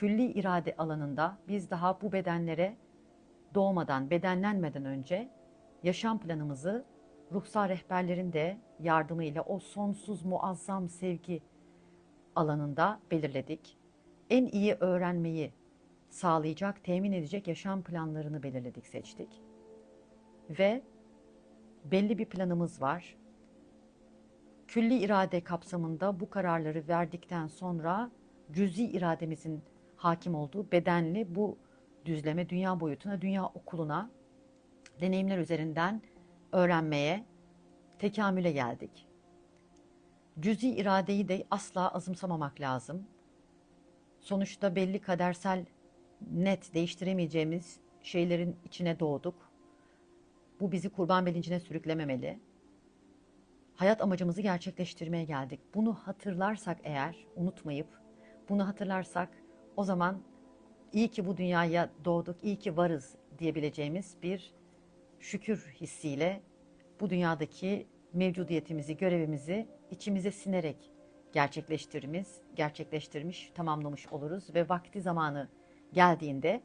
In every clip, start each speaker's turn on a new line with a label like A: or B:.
A: külli irade alanında biz daha bu bedenlere doğmadan, bedenlenmeden önce yaşam planımızı ruhsal rehberlerin de yardımıyla o sonsuz muazzam sevgi alanında belirledik. En iyi öğrenmeyi sağlayacak, temin edecek yaşam planlarını belirledik, seçtik. Ve belli bir planımız var. Külli irade kapsamında bu kararları verdikten sonra cüzi irademizin hakim olduğu bedenli bu düzleme, dünya boyutuna, dünya okuluna deneyimler üzerinden öğrenmeye, tekamüle geldik. Cüzi iradeyi de asla azımsamamak lazım. Sonuçta belli kadersel, net değiştiremeyeceğimiz şeylerin içine doğduk. Bu bizi kurban bilincine sürüklememeli. Hayat amacımızı gerçekleştirmeye geldik. Bunu hatırlarsak eğer, unutmayıp bunu hatırlarsak o zaman iyi ki bu dünyaya doğduk, iyi ki varız diyebileceğimiz bir şükür hissiyle bu dünyadaki mevcudiyetimizi, görevimizi içimize sinerek gerçekleştirmiş, gerçekleştirmiş, tamamlamış oluruz ve vakti zamanı geldiğinde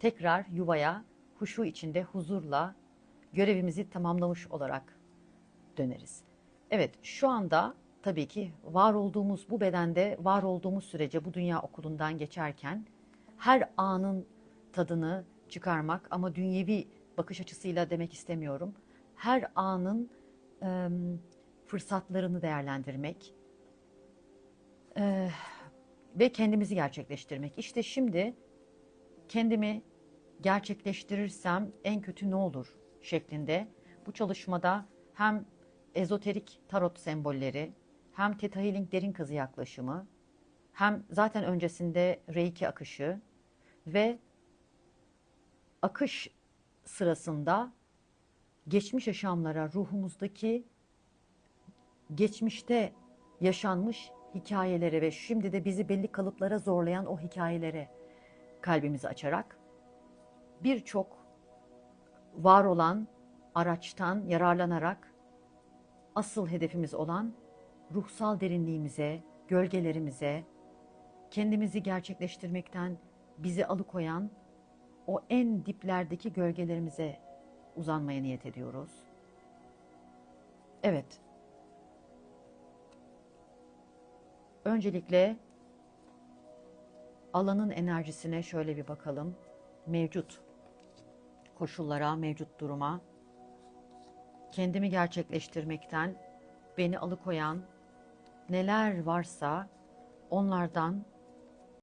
A: tekrar yuvaya huşu içinde huzurla görevimizi tamamlamış olarak döneriz. Evet, şu anda tabii ki var olduğumuz bu bedende var olduğumuz sürece bu dünya okulundan geçerken her anın tadını çıkarmak ama dünyevi bakış açısıyla demek istemiyorum. Her anın e, fırsatlarını değerlendirmek e, ve kendimizi gerçekleştirmek. İşte şimdi kendimi gerçekleştirirsem en kötü ne olur şeklinde bu çalışmada hem ezoterik tarot sembolleri, hem Theta Healing derin kazı yaklaşımı, hem zaten öncesinde Reiki akışı ve akış sırasında geçmiş yaşamlara, ruhumuzdaki geçmişte yaşanmış hikayelere ve şimdi de bizi belli kalıplara zorlayan o hikayelere kalbimizi açarak birçok var olan araçtan yararlanarak asıl hedefimiz olan ruhsal derinliğimize, gölgelerimize, kendimizi gerçekleştirmekten bizi alıkoyan o en diplerdeki gölgelerimize uzanmaya niyet ediyoruz. Evet. Öncelikle alanın enerjisine şöyle bir bakalım. Mevcut koşullara, mevcut duruma, kendimi gerçekleştirmekten beni alıkoyan neler varsa onlardan